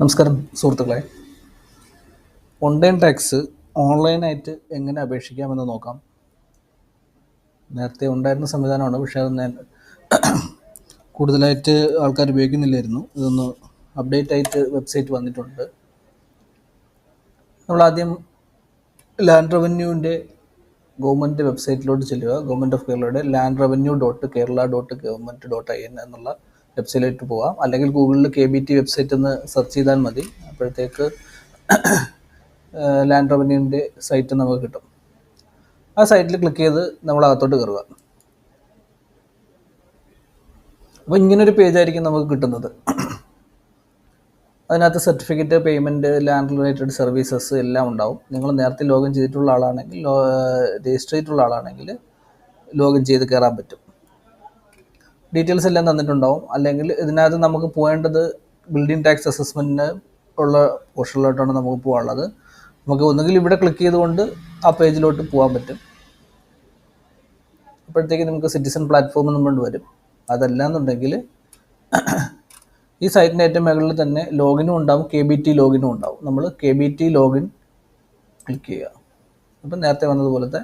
നമസ്കാരം സുഹൃത്തുക്കളെ. Online tax ഓൺലൈനായിട്ട് എങ്ങനെ അപേക്ഷിക്കാമെന്ന് നോക്കാം. നേരത്തെ ഉണ്ടായിരുന്ന സംവിധാനമാണ് പക്ഷേ അത് കൂടുതലായിട്ട് ആൾക്കാർ ഉപയോഗിക്കുന്നില്ലായിരുന്നു. ഇതൊന്ന് അപ്ഡേറ്റ് ആയിട്ട് വെബ്സൈറ്റ് വന്നിട്ടുണ്ട്. നമ്മൾ ആദ്യം ലാൻഡ് റവന്യൂവിന്റെ ഗവൺമെന്റ് വെബ്സൈറ്റിലോട്ട് ചെല്ലുക. ഗവൺമെന്റ് ഓഫ് കേരളയുടെ land revenue dot Kerala dot government dot I N എന്നുള്ള വെബ്സൈറ്റിലേക്ക് പോവാം. അല്ലെങ്കിൽ ഗൂഗിളിൽ കെ ബി ടി വെബ്സൈറ്റ് എന്ന് സെർച്ച് ചെയ്താൽ മതി. അപ്പോഴത്തേക്ക് ലാൻഡ് റവന്യൂവിന്റെ സൈറ്റ് നമുക്ക് കിട്ടും. ആ സൈറ്റിൽ ക്ലിക്ക് ചെയ്ത് നമ്മൾ അകത്തോട്ട് കയറുക. അപ്പോൾ ഇങ്ങനൊരു പേജായിരിക്കും നമുക്ക് കിട്ടുന്നത്. അതിനകത്ത് certificate payment land related services എല്ലാം ഉണ്ടാവും. നിങ്ങൾ നേരത്തെ ലോഗിൻ ചെയ്തിട്ടുള്ള ആളാണെങ്കിൽ രജിസ്റ്റർ ചെയ്തിട്ടുള്ള ആളാണെങ്കിൽ ലോഗിൻ ചെയ്ത് കയറാൻ പറ്റും. ഡീറ്റെയിൽസ് എല്ലാം തന്നിട്ടുണ്ടാവും. അല്ലെങ്കിൽ ഇതിനകത്ത് നമുക്ക് പോകേണ്ടത് ബിൽഡിംഗ് ടാക്സ് അസസ്മെന്റിന് ഉള്ള പോർഷനിലോട്ടാണ് നമുക്ക് പോകാനുള്ളത്. നമുക്ക് ഒന്നുകിൽ ഇവിടെ ക്ലിക്ക് ചെയ്തുകൊണ്ട് ആ പേജിലോട്ട് പോകാൻ പറ്റും. അപ്പോഴത്തേക്ക് നമുക്ക് സിറ്റിസൺ പ്ലാറ്റ്ഫോം എന്നും കൊണ്ട് വരും. അതല്ല എന്നുണ്ടെങ്കിൽ ഈ സൈറ്റിന്റെ ഏറ്റവും മുകളിൽ തന്നെ ലോഗിനും ഉണ്ടാവും കെ ബി ടി ലോഗിനും ഉണ്ടാവും. നമ്മൾ K B T login click ചെയ്യുക. അപ്പം നേരത്തെ വന്നതുപോലത്തെ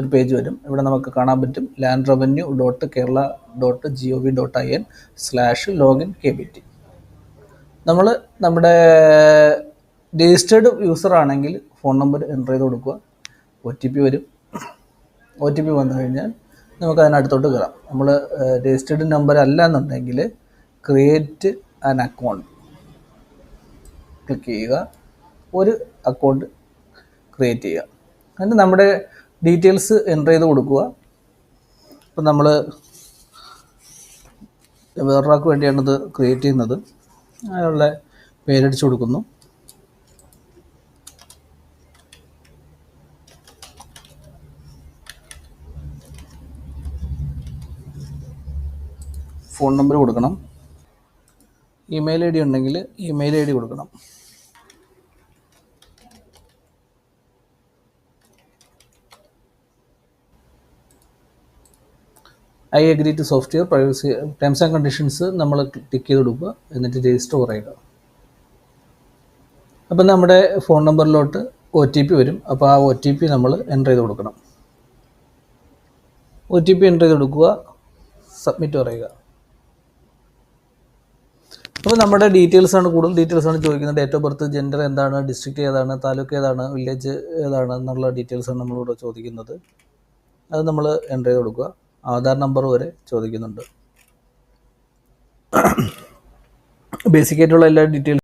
ഒരു പേജ് വരും. ഇവിടെ നമുക്ക് കാണാൻ പറ്റും land revenue dot Kerala dot G O V dot I N slash login K B T നമ്മൾ നമ്മുടെ രജിസ്റ്റേർഡ് യൂസർ ആണെങ്കിൽ ഫോൺ നമ്പർ എന്റർ ചെയ്ത് കൊടുക്കുക. ഒ ടി പി വരും. ഒ ടി പി വന്നു കഴിഞ്ഞാൽ നമുക്ക് അതിനടുത്തോട്ട് കയറാം. നമ്മൾ രജിസ്റ്റേർഡ് നമ്പർ അല്ല എന്നുണ്ടെങ്കിൽ ക്രിയേറ്റ് ആൻ അക്കൗണ്ട് ക്ലിക്ക് ചെയ്യുക. ഒരു അക്കൗണ്ട് ക്രിയേറ്റ് ചെയ്യുക. എന്നിട്ട് നമ്മുടെ ഡീറ്റെയിൽസ് എന്റർ ചെയ്ത് കൊടുക്കുക. അപ്പം നമ്മൾ വേറൊരാൾക്ക് വേണ്ടിയാണ് ഇത് ക്രിയേറ്റ് ചെയ്യുന്നത്. അയാളുടെ പേരടിച്ചു കൊടുക്കുന്നു. ഫോൺ നമ്പർ കൊടുക്കണം. ഇമെയിൽ ഐ ഡി ഉണ്ടെങ്കിൽ ഇമെയിൽ ഐ ഡി കൊടുക്കണം. I agree to software privacy terms and conditions നമ്മൾ ടിക്ക് ചെയ്ത് കൊടുക്കുക. എന്നിട്ട് രജിസ്റ്റർ പറയുക. അപ്പം നമ്മുടെ ഫോൺ നമ്പറിലോട്ട് ഒ ടി പി വരും. അപ്പോൾ ആ ഒ ടി പി നമ്മൾ എന്റർ ചെയ്ത് കൊടുക്കണം. ഒ ടി പി എന്റർ ചെയ്ത് കൊടുക്കുക. സബ്മിറ്റ് പറയുക. അപ്പോൾ നമ്മുടെ ഡീറ്റെയിൽസ് ആണ് കൂടുതൽ ഡീറ്റെയിൽസ് ആണ് ചോദിക്കുന്നത്. ഡേറ്റ് ഓഫ് ബർത്ത് ജെൻഡർ എന്താണ് ഡിസ്ട്രിക്റ്റ് ഏതാണ് താലൂക്ക് ഏതാണ് വില്ലേജ് ഏതാണ് എന്നുള്ള ഡീറ്റെയിൽസ് ആണ് നമ്മളിവിടെ ചോദിക്കുന്നത്. അത് നമ്മൾ എന്റർ ചെയ്ത് കൊടുക്കുക. ആധാർ നമ്പർ വരെ ചോദിക്കുന്നുണ്ട്. ബേസിക് ആയിട്ടുള്ള എല്ലാ ഡീറ്റെയിൽസ്